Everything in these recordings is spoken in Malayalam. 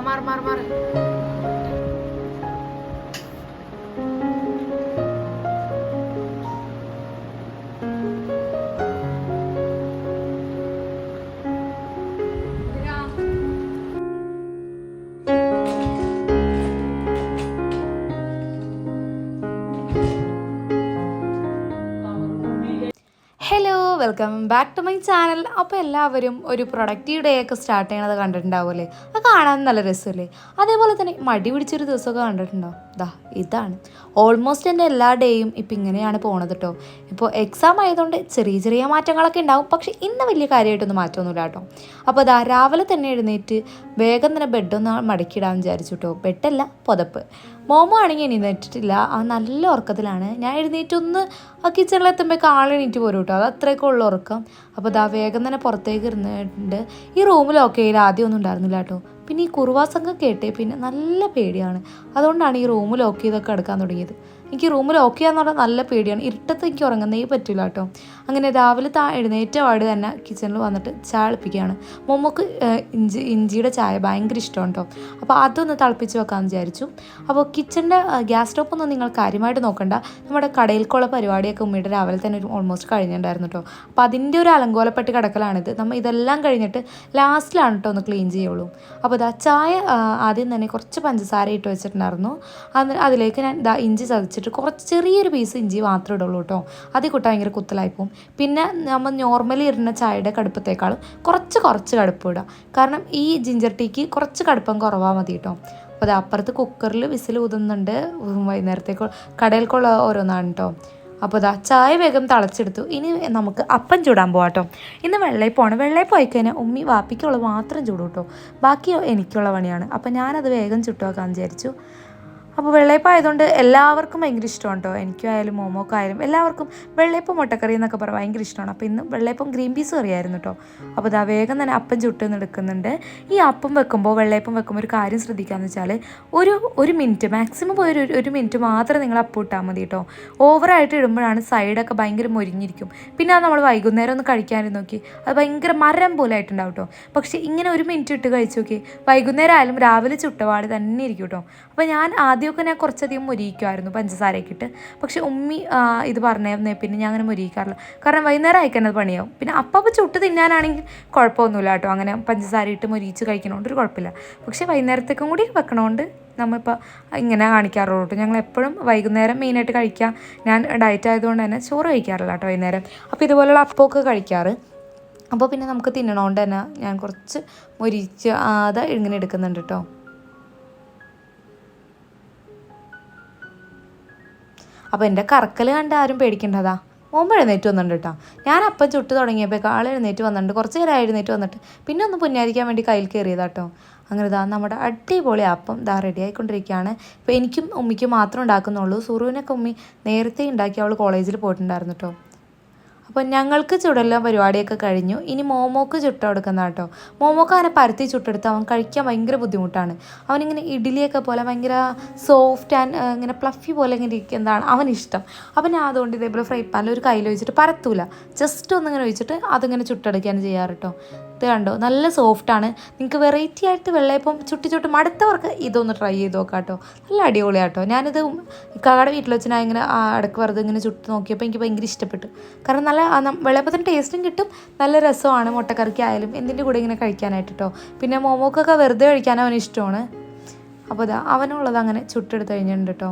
মার মার মার। Welcome back to my channel അപ്പോൾ എല്ലാവരും ഒരു പ്രൊഡക്റ്റീവ് ഡേ ഒക്കെ സ്റ്റാർട്ട് ചെയ്യണത് കണ്ടിട്ടുണ്ടാവുമല്ലേ അത് കാണാൻ നല്ല രസമല്ലേ? അതേപോലെ തന്നെ മടി പിടിച്ചൊരു ദിവസമൊക്കെ കണ്ടിട്ടുണ്ടോ? ദാ ഇതാണ്. ഓൾമോസ്റ്റ് എന്റെ എല്ലാ ഡേയും ഇപ്പം ഇങ്ങനെയാണ് പോണത് കേട്ടോ ഇപ്പോൾ എക്സാം ആയതുകൊണ്ട് ചെറിയ ചെറിയ മാറ്റങ്ങളൊക്കെ ഉണ്ടാവും. പക്ഷേ ഇന്ന് വലിയ കാര്യമായിട്ടൊന്നും മാറ്റമൊന്നുമില്ല കേട്ടോ അപ്പോൾ ദാ രാവിലെ തന്നെ എഴുന്നേറ്റ് വേഗം തന്നെ ബെഡൊന്ന് മടക്കിയിടാൻ വിചാരിച്ചു കേട്ടോ ബെഡല്ല പുതപ്പ്. മോമോ ആണെങ്കിൽ എഴുന്നേറ്റിട്ടില്ല അവൻ നല്ല ഉറക്കത്തിലാണ്. ഞാൻ എഴുന്നേറ്റൊന്ന് ആ കിച്ചണിലെത്തുമ്പോൾ ആളെണീറ്റ് പോരും കേട്ടോ. അത് അത്രയൊക്കെ ഉള്ള ഉറക്കം. അപ്പോൾ ദാ വേഗം തന്നെ പുറത്തേക്ക് ഇരുന്നിട്ടുണ്ട്. ഈ റൂമിൽ ഒക്കെ ആദ്യം ഒന്നും ഉണ്ടായിരുന്നില്ല കേട്ടോ. പിന്നെ ഈ കുറുവാസംഘം കേട്ടേ പിന്നെ നല്ല പേടിയാണ്. അതുകൊണ്ടാണ് ഈ റൂം ലോക്ക് ചെയ്തൊക്കെ എടുക്കാൻ തുടങ്ങിയത്. എനിക്ക് റൂമിൽ ഓക്കെ എന്ന് പറഞ്ഞാൽ നല്ല പേടിയാണ്. ഇരുട്ടത്ത് എനിക്ക് ഉറങ്ങുന്നേ പറ്റില്ല കേട്ടോ. അങ്ങനെ രാവിലെ താ എഴുന്നേറ്റ പാട് തന്നെ കിച്ചണിൽ വന്നിട്ട് ചായ തിളപ്പിക്കുകയാണ്. മൊമ്മക്ക് ഇഞ്ചി ഇഞ്ചിയുടെ ചായ ഭയങ്കര ഇഷ്ടമാണ് കേട്ടോ. അപ്പോൾ അതൊന്ന് തിളപ്പിച്ച് വെക്കാമെന്ന് വിചാരിച്ചു. അപ്പോൾ കിച്ചണിന്റെ ഗ്യാസ് സ്റ്റോപ്പ് ഒന്നും നിങ്ങൾ കാര്യമായിട്ട് നോക്കണ്ട. നമ്മുടെ കടയിൽക്കുള്ള പരിപാടിയൊക്കെ ഉമ്മയുടെ രാവിലെ തന്നെ ഒരു ഓൾമോസ്റ്റ് കഴിഞ്ഞിട്ടുണ്ടായിരുന്നു കേട്ടോ. അപ്പോൾ അതിന്റെ ഒരു അലങ്കോലപ്പെട്ട് കിടക്കലാണിത് നമ്മൾ ഇതെല്ലാം കഴിഞ്ഞിട്ട് ലാസ്റ്റിലാണ് കേട്ടോ ഒന്ന് ക്ലീൻ ചെയ്യുള്ളൂ. അപ്പോൾ ഇതാ ചായ ആദ്യം തന്നെ കുറച്ച് പഞ്ചസാര ഇട്ട് വെച്ചിട്ടുണ്ടായിരുന്നു. അത് അതിലേക്ക് ഞാൻ ഇഞ്ചി ചതച്ചിട്ട് കുറച്ച് ചെറിയൊരു പീസ് ഇഞ്ചി മാത്രമേ ഇടുള്ളൂ കേട്ടോ അതിൽ കൂട്ടാൻ ഭയങ്കര കുത്തലായി പോകും പിന്നെ നമ്മൾ നോർമലി ഇടുന്ന ചായയുടെ കടുപ്പത്തേക്കാളും കുറച്ച് കുറച്ച് കടുപ്പ് ഇടുക. കാരണം ഈ ജിഞ്ചർ ടീക്ക് കുറച്ച് കടുപ്പം കുറവാ മതി കേട്ടോ അപ്പോൾ അത് അപ്പുറത്ത് കുക്കറിൽ വിസിൽ ഊതുന്നുണ്ട്. വൈകുന്നേരത്തേക്ക് കടയിൽക്കുള്ള ഓരോന്നാണ് കേട്ടോ അപ്പോൾ ഇതാ ചായ വേഗം തിളച്ചെടുത്തു. ഇനി നമുക്ക് അപ്പം ചൂടാൻ പോവാം കേട്ടോ ഇന്ന് വെള്ളയപ്പമാണ് വെള്ളയപ്പം ആയിക്കഴിഞ്ഞാൽ ഉമ്മി വാപ്പിക്കുള്ള മാത്രം ചൂടും കേട്ടോ ബാക്കി എനിക്കുള്ള പണിയാണ്. അപ്പോൾ ഞാനത് വേഗം ചുട്ടുവാക്കാൻ വിചാരിച്ചു. അപ്പോൾ വെള്ളയപ്പം ആയതുകൊണ്ട് എല്ലാവർക്കും ഭയങ്കര ഇഷ്ടമാണ് കേട്ടോ. എനിക്കായാലും മോമോക്കായാലും എല്ലാവർക്കും വെള്ളയപ്പം മുട്ടക്കറി എന്നൊക്കെ പറയാം ഭയങ്കര ഇഷ്ടമാണ്. അപ്പോൾ ഇന്ന് വെള്ളയപ്പം ഗ്രീൻ പീസ് കറിയായിരുന്നു കേട്ടോ. അപ്പോൾ ഇതാ വേഗം തന്നെ അപ്പം ചുട്ടെന്ന് എടുക്കുന്നുണ്ട്. ഈ അപ്പം വെക്കുമ്പോൾ വെള്ളയപ്പം വെക്കുമ്പോൾ ഒരു കാര്യം ശ്രദ്ധിക്കാമെന്ന് വെച്ചാൽ ഒരു ഒരു മിനിറ്റ് മാക്സിമം ഒരു ഒരു മിനിറ്റ് മാത്രം നിങ്ങൾ അപ്പം ഇട്ടാൽ മതി കേട്ടോ. ഓവറായിട്ട് ഇടുമ്പോഴാണ് സൈഡൊക്കെ ഭയങ്കര മുരിഞ്ഞിരിക്കും. പിന്നെ അത് നമ്മൾ വൈകുന്നേരം ഒന്ന് കഴിക്കാനും നോക്കി. അത് ഭയങ്കര മരം പോലെ ആയിട്ടുണ്ടാവും കേട്ടോ. പക്ഷേ ഇങ്ങനെ ഒരു മിനിറ്റ് ഇട്ട് കഴിച്ചു നോക്കി. വൈകുന്നേരം ആയാലും രാവിലെ ചുട്ടപാട് തന്നെ ഇരിക്കും കേട്ടോ. അപ്പോൾ ഞാൻ ആദ്യമൊക്കെ ഞാൻ കുറച്ചധികം മുരിയിക്കുമായിരുന്നു പഞ്ചസാരയൊക്കെ ഇട്ട്. പക്ഷേ ഉമ്മി ഇത് പറഞ്ഞേ പിന്നെ ഞാൻ അങ്ങനെ മൊരിയിക്കാറില്ല. കാരണം വൈകുന്നേരം അയക്കാൻ പണിയാവും. പിന്നെ അപ്പം ചുട്ട് തിന്നാനാണെങ്കിൽ കുഴപ്പമൊന്നുമില്ല കേട്ടോ. അങ്ങനെ പഞ്ചസാര ഇട്ട് മുരിച്ച് കഴിക്കണോണ്ട് ഒരു കുഴപ്പമില്ല. പക്ഷേ വൈകുന്നേരത്തേക്കും കൂടി വെക്കണോണ്ട് നമ്മളിപ്പോൾ ഇങ്ങനെ കാണിക്കാറുള്ളൂ ഞങ്ങൾ എപ്പോഴും വൈകുന്നേരം മെയിനായിട്ട് കഴിക്കുക ഞാൻ ഡയറ്റ് ആയതുകൊണ്ട് തന്നെ ചോറ് കഴിക്കാറില്ല കേട്ടോ വൈകുന്നേരം. അപ്പോൾ ഇതുപോലുള്ള അപ്പമൊക്കെ കഴിക്കാറ്. അപ്പോൾ പിന്നെ നമുക്ക് തിന്നണോണ്ട് തന്നെ ഞാൻ കുറച്ച് മൊരിച്ച് അത് ഇങ്ങനെ എടുക്കുന്നുണ്ട് കേട്ടോ. അപ്പോൾ എന്റെ കറക്കൽ കണ്ട് ആരും പേടിക്കേണ്ടതാ. മുമ്പ് എഴുന്നേറ്റ് വന്നിട്ടുണ്ട് കേട്ടോ. ഞാൻ അപ്പം ചുട്ട് തുടങ്ങിയപ്പോൾ ആൾ എഴുന്നേറ്റ് വന്നിട്ടുണ്ട്. കുറച്ച് നേരം എഴുന്നേറ്റ് വന്നിട്ട്. പിന്നെ ഒന്ന് പുന്നാരിക്കാൻ വേണ്ടി കയ്യിൽ കയറിയതാ കേട്ടോ. അങ്ങനെ ഇതാ നമ്മുടെ അടിപൊളി അപ്പം ഇതാ റെഡി ആയിക്കൊണ്ടിരിക്കുകയാണ്. ഇപ്പോൾ എനിക്കും ഉമ്മിക്കും മാത്രം ഉണ്ടാക്കുന്നുള്ളൂ. സുറുവിനൊക്കെ ഉമ്മി നേരത്തെ ഉണ്ടാക്കി അവൾ കോളേജിൽ പോയിട്ടുണ്ടായിരുന്നു കേട്ടോ. അപ്പോൾ ഞങ്ങൾക്ക് ചുടലും പരിപാടിയൊക്കെ കഴിഞ്ഞു. ഇനി മോമോക്ക് ചുട്ട കൊടുക്കുന്ന കേട്ടോ. മോമോക്ക് അങ്ങനെ പരത്തി ചുട്ടെടുത്ത് അവൻ കഴിക്കാൻ ഭയങ്കര ബുദ്ധിമുട്ടാണ്. അവനിങ്ങനെ ഇഡ്ഡലിയൊക്കെ പോലെ ഭയങ്കര സോഫ്റ്റ് ആൻഡ് ഇങ്ങനെ പ്ലഫി പോലെ ഇങ്ങനെ ഇരിക്കുന്നതാണ് അവനിഷ്ടം. അപ്പം ഞാൻ അതുകൊണ്ട് ഇതേപോലെ ഫ്രൈ പാനിൽ ഒരു കയ്യിൽ വെച്ചിട്ട് പരത്തൂല. ജസ്റ്റ് ഒന്നിങ്ങനെ വെച്ചിട്ട് അതിങ്ങനെ ചുട്ടെടുക്കുകയാണ് ചെയ്യാറ് കേട്ടോ. ഇത് കണ്ടോ? നല്ല സോഫ്റ്റാണ് നിങ്ങൾക്ക് വെറൈറ്റി ആയിട്ട് വെള്ളയപ്പം ചുട്ടി ചുട്ടി മടുത്തവർക്ക് ഇതൊന്ന് ട്രൈ ചെയ്ത് നോക്കാം കേട്ടോ. നല്ല അടിപൊളിയാട്ടോ. ഞാനിത് കാടെ വീട്ടിൽ വെച്ച് ഞാൻ ഇങ്ങനെ അടക്ക് വെറുതെ ഇങ്ങനെ ചുട്ട് നോക്കിയപ്പോൾ എനിക്ക് ഭയങ്കര ഇഷ്ടപ്പെട്ടു. കാരണം നല്ല വെള്ളയപ്പത്തിന് ടേസ്റ്റും കിട്ടും. നല്ല രസമാണ് മുട്ടക്കറിക്ക് ആയാലും. എന്തിന്റെ കൂടെ ഇങ്ങനെ കഴിക്കാനായിട്ട് കേട്ടോ പിന്നെ മോമോക്കൊക്കെ വെറുതെ കഴിക്കാൻ അവന് ഇഷ്ടമാണ്. അപ്പോൾ ഇതാ അവനുള്ളത് അങ്ങനെ ചുട്ടെടുത്ത് കഴിഞ്ഞിട്ടുണ്ട് കേട്ടോ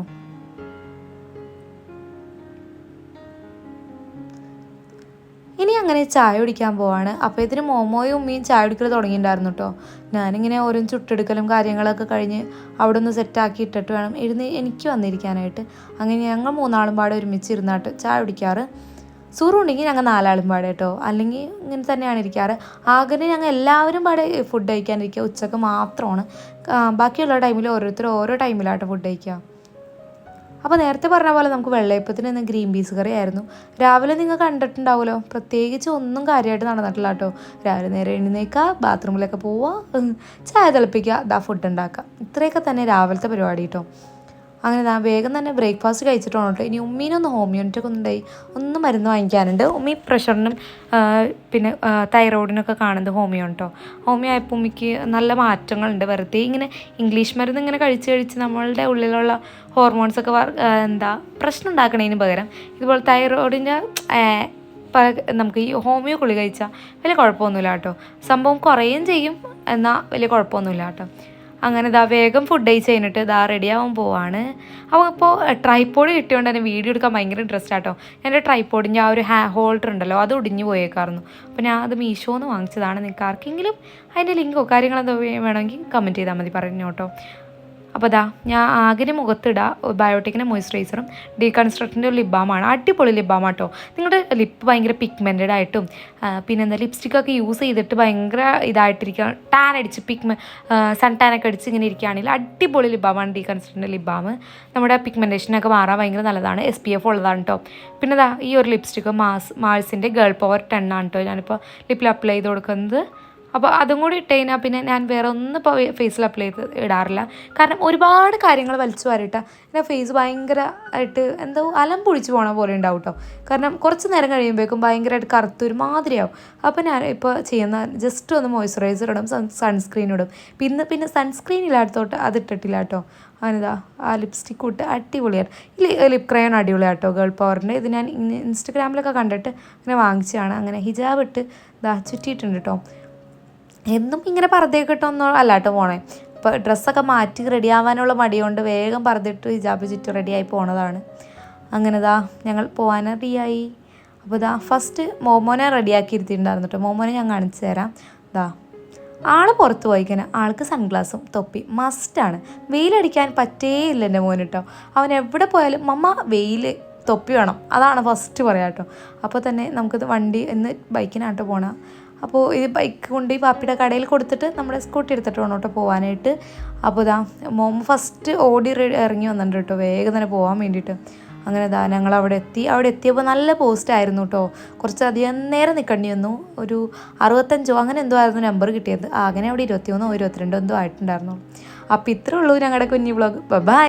അങ്ങനെ ചായ കുടിക്കാൻ പോവാണ്. അപ്പോൾ ഇതിന് മോമോയും ഉമ്മയും ചായ കുടിക്കൽ തുടങ്ങിയിട്ടുണ്ടായിരുന്നു കേട്ടോ ഞാനിങ്ങനെ ഓരോ ചുട്ടെടുക്കലും കാര്യങ്ങളൊക്കെ കഴിഞ്ഞ് അവിടെ ഒന്ന് സെറ്റാക്കി ഇട്ടിട്ട് വേണം ഇരുന്ന് എനിക്ക് വന്നിരിക്കാനായിട്ട്. അങ്ങനെ ഞങ്ങൾ മൂന്നാളും പാടെ ഒരുമിച്ച് ഇരുന്നാട്ട് ചായ കുടിക്കാറ്. സൂറ് ഉണ്ടെങ്കിൽ ഞങ്ങൾ നാലാളും പാടെ കേട്ടോ അല്ലെങ്കിൽ ഇങ്ങനെ തന്നെയാണ് ഇരിക്കാറ്. ആകെ ഞങ്ങൾ എല്ലാവരും പാടെ ഫുഡ് കഴിക്കാനിരിക്കുക. ഉച്ചയ്ക്ക് മാത്രമാണ്. ബാക്കിയുള്ള ടൈമിൽ ഓരോരുത്തർ ഓരോ ടൈമിലാട്ടോ ഫുഡ് കഴിക്കുക. അപ്പോൾ നേരത്തെ പറഞ്ഞ പോലെ നമുക്ക് വെള്ളയപ്പത്തിന് ഇന്ന് ഗ്രീൻ പീസ് കറി ആയിരുന്നു. രാവിലെ നിങ്ങൾ കണ്ടിട്ടുണ്ടാവുമല്ലോ പ്രത്യേകിച്ച് ഒന്നും കാര്യമായിട്ട് നടന്നിട്ടില്ല കേട്ടോ. രാവിലെ നേരെ എഴുന്നേക്കുക ബാത്റൂമിലൊക്കെ പോവുക ചായ തിളപ്പിക്കുക ദാ ഫുഡ് ഉണ്ടാക്കുക. ഇത്രയൊക്കെ തന്നെ രാവിലത്തെ പരിപാടി കേട്ടോ. അങ്ങനെ ഞാൻ വേഗം തന്നെ ബ്രേക്ക്ഫാസ്റ്റ് കഴിച്ചിട്ട് വേണം കേട്ടോ ഇനി ഉമ്മീനൊന്ന് ഹോമിയോണിറ്റൊക്കെ ഉണ്ടായി ഒന്ന് മരുന്ന് വാങ്ങിക്കാനുണ്ട്. ഉമ്മി പ്രഷറിനും പിന്നെ തൈറോയിഡിനൊക്കെ കാണുന്നത് ഹോമിയോ കേട്ടോ ഹോമിയോ ആയപ്പോൾ ഉമ്മിക്ക് നല്ല മാറ്റങ്ങളുണ്ട്. വെറുതെ ഇങ്ങനെ ഇംഗ്ലീഷ് മരുന്ന് ഇങ്ങനെ കഴിച്ച് കഴിച്ച് നമ്മളുടെ ഉള്ളിലുള്ള ഹോർമോൺസൊക്കെ എന്താ പ്രശ്നം ഉണ്ടാക്കണതിന് പകരം ഇതുപോലെ തൈറോയിഡിന്റെ നമുക്ക് ഈ ഹോമിയോ കുളി കഴിച്ചാൽ വലിയ കുഴപ്പമൊന്നുമില്ല കേട്ടോ സംഭവം കുറയുകയും ചെയ്യും എന്നാൽ വലിയ കുഴപ്പമൊന്നുമില്ല കേട്ടോ അങ്ങനെ ഇതാ വേഗം ഫുഡ് കഴിച്ച് കഴിഞ്ഞിട്ട് ഇതാ റെഡിയാവാൻ പോവാണ്. അപ്പോൾ ഇപ്പോൾ ട്രൈപ്പോഡ് കിട്ടിയോണ്ട് തന്നെ വീഡിയോ എടുക്കാൻ ഭയങ്കര ഇൻട്രസ്റ്റ് ആട്ടോ. എന്റെ ട്രൈപ്പോഡിന്റെ ആ ഒരു ഹാ ഹോൾഡർ ഉണ്ടല്ലോ അത് ഒടിഞ്ഞു പോയേക്കായിരുന്നു അപ്പോൾ ഞാൻ അത് മീഷോന്ന് വാങ്ങിച്ചതാണ്. നിങ്ങൾക്ക് ആർക്കെങ്കിലും അതിന്റെ ലിങ്കോ കാര്യങ്ങളെന്തോ വേണമെങ്കിൽ കമന്റ് ചെയ്താൽ മതി പറഞ്ഞു കേട്ടോ അപ്പോൾ ദാ ഞാൻ ആകെ മുഖത്തിടുക ബയോട്ടിക്കിന്റെ മോയ്സ്ചറൈസറും ഡീകൺസ്ട്രക്റ്റിന്റെ ഒരു ലിബാമാണ് അടിപൊളി ലിബാം കേട്ടോ. നിങ്ങളുടെ ലിപ്പ് ഭയങ്കര പിഗ്മെന്റഡ് ആയിട്ടും പിന്നെന്താ ലിപ്സ്റ്റിക്കൊക്കെ യൂസ് ചെയ്തിട്ട് ഭയങ്കര ഇതായിട്ടിരിക്കുക ടാൻ അടിച്ച് പിഗ്മെ സൺ ടാനൊക്കെ അടിച്ച് ഇങ്ങനെ ഇരിക്കുകയാണെങ്കിൽ അടിപൊളി ലിബാമാണ് ഡീകൺസ്ട്രക്റ്റിന്റെ ലിബാം. നമ്മുടെ പിഗ്മെന്റേഷനൊക്കെ മാറാൻ ഭയങ്കര നല്ലതാണ് എസ് പി എഫ് ഉള്ളതാണ് കേട്ടോ. പിന്നെ ഈ ഒരു ലിപ്സ്റ്റിക്ക് മാസ് മാൾസിന്റെ ഗേൾ പവർ ടെൻ ആണ് കേട്ടോ. ഞാനിപ്പോൾ ലിപ്പിൽ അപ്ലൈ ചെയ്ത് കൊടുക്കുന്നത്. അപ്പോൾ അതും കൂടി ഇട്ട് കഴിഞ്ഞാൽ പിന്നെ ഞാൻ വേറെ ഒന്നും ഇപ്പോൾ ഫേസിൽ അപ്ലൈ ചെയ്ത് ഇടാറില്ല. കാരണം ഒരുപാട് കാര്യങ്ങൾ വലിച്ചു വരട്ട. എന്റെ ഫേസ് ഭയങ്കര ആയിട്ട് എന്തോ അലം പൊളിച്ച് പോണ പോലെ ഉണ്ടാവും കേട്ടോ കാരണം കുറച്ച് നേരം കഴിയുമ്പോഴേക്കും ഭയങ്കരമായിട്ട് കറുത്ത് ഒരുമാതിരിയാവും. അപ്പോൾ ഞാൻ ഇപ്പോൾ ചെയ്യുന്ന ജസ്റ്റ് ഒന്ന് മോയ്സ്ചറൈസർ ഇടും സൺ സൺസ്ക്രീൻ ഇടും. പിന്നെ പിന്നെ സൺസ്ക്രീൻ ഇല്ലാത്തോട്ട് അത് ഇട്ടിട്ടില്ല കേട്ടോ അങ്ങനെതാ ആ ലിപ്സ്റ്റിക്ക് ഇട്ട് അടിപൊളിയാണ്. ഈ ലിപ് ക്രയോൺ അടിപൊളിയാണ് കേട്ടോ ഗേൾ പവറിന്റെ ഇത് ഞാൻ ഇൻ- ഇൻസ്റ്റഗ്രാമിലൊക്കെ കണ്ടിട്ട് അങ്ങനെ വാങ്ങിച്ചതാണ്. അങ്ങനെ ഹിജാബ് ഇട്ട് ഇതാ ചുറ്റിയിട്ടുണ്ട് കേട്ടോ എന്നും ഇങ്ങനെ പർദ്ദയൊക്കെ ഇട്ടൊന്നും അല്ല കേട്ടോ പോണേ. ഇപ്പോൾ ഡ്രസ്സൊക്കെ മാറ്റി റെഡി ആവാനുള്ള മടി കൊണ്ട് വേഗം പറഞ്ഞിട്ട് ഹിജാബ് ചുറ്റും റെഡിയായി പോണതാണ്. അങ്ങനെ ദാ ഞങ്ങൾ പോകാൻ റെഡിയായി. അപ്പോൾ ഇതാ ഫസ്റ്റ് മോമോനെ റെഡിയാക്കി ഇരുത്തിയിട്ടുണ്ടായിരുന്നു കേട്ടോ മോമോനെ ഞാൻ കാണിച്ചു തരാം. ദാ ആൾ പുറത്ത് പോയിക്കഴിഞ്ഞാൽ ആൾക്ക് സൺഗ്ലാസും തൊപ്പി. മസ്റ്റാണ് വെയിലടിക്കാൻ പറ്റേയില്ല എന്റെ മോൻ കേട്ടോ അവൻ എവിടെ പോയാലും മമ്മ വെയിൽ തൊപ്പി വേണം. അതാണ് ഫസ്റ്റ് പറയാം കേട്ടോ അപ്പോൾ തന്നെ നമുക്കിത് വണ്ടി ഇന്ന് ബൈക്കിനാട്ടോ പോണ. അപ്പോൾ ഈ ബൈക്ക് കൊണ്ട് ഈ പാപ്പിയുടെ കടയിൽ കൊടുത്തിട്ട് നമ്മുടെ സ്കൂട്ടി എടുത്തിട്ട് വേണം കേട്ടോ പോകാനായിട്ട് അപ്പോൾ ഇതാ മോം ഫസ്റ്റ് ഓടി ഇറങ്ങി വന്നിട്ടുണ്ട് കേട്ടോ. വേഗം തന്നെ പോകാൻ വേണ്ടിയിട്ട്. അങ്ങനെ ഇതാ ഞങ്ങൾ അവിടെ എത്തി. അവിടെ എത്തിയപ്പോൾ നല്ല പോസ്റ്റ് ആയിരുന്നു കുറച്ച് കുറച്ചധികം നേരം നിൽക്കേണ്ടി വന്നു. ഒരു അറുപത്തഞ്ചോ അങ്ങനെ എന്തോ ആയിരുന്നു നമ്പർ കിട്ടിയത്. അങ്ങനെ അവിടെ ഇരുപത്തിയൊന്നോ ഇരുപത്തിരണ്ടോ എന്തോ ആയിട്ടുണ്ടായിരുന്നു. അപ്പോൾ ഇത്രേ ഉള്ളൂ ഞങ്ങളുടെ കുഞ്ഞു വ്ളോഗ് ബൈ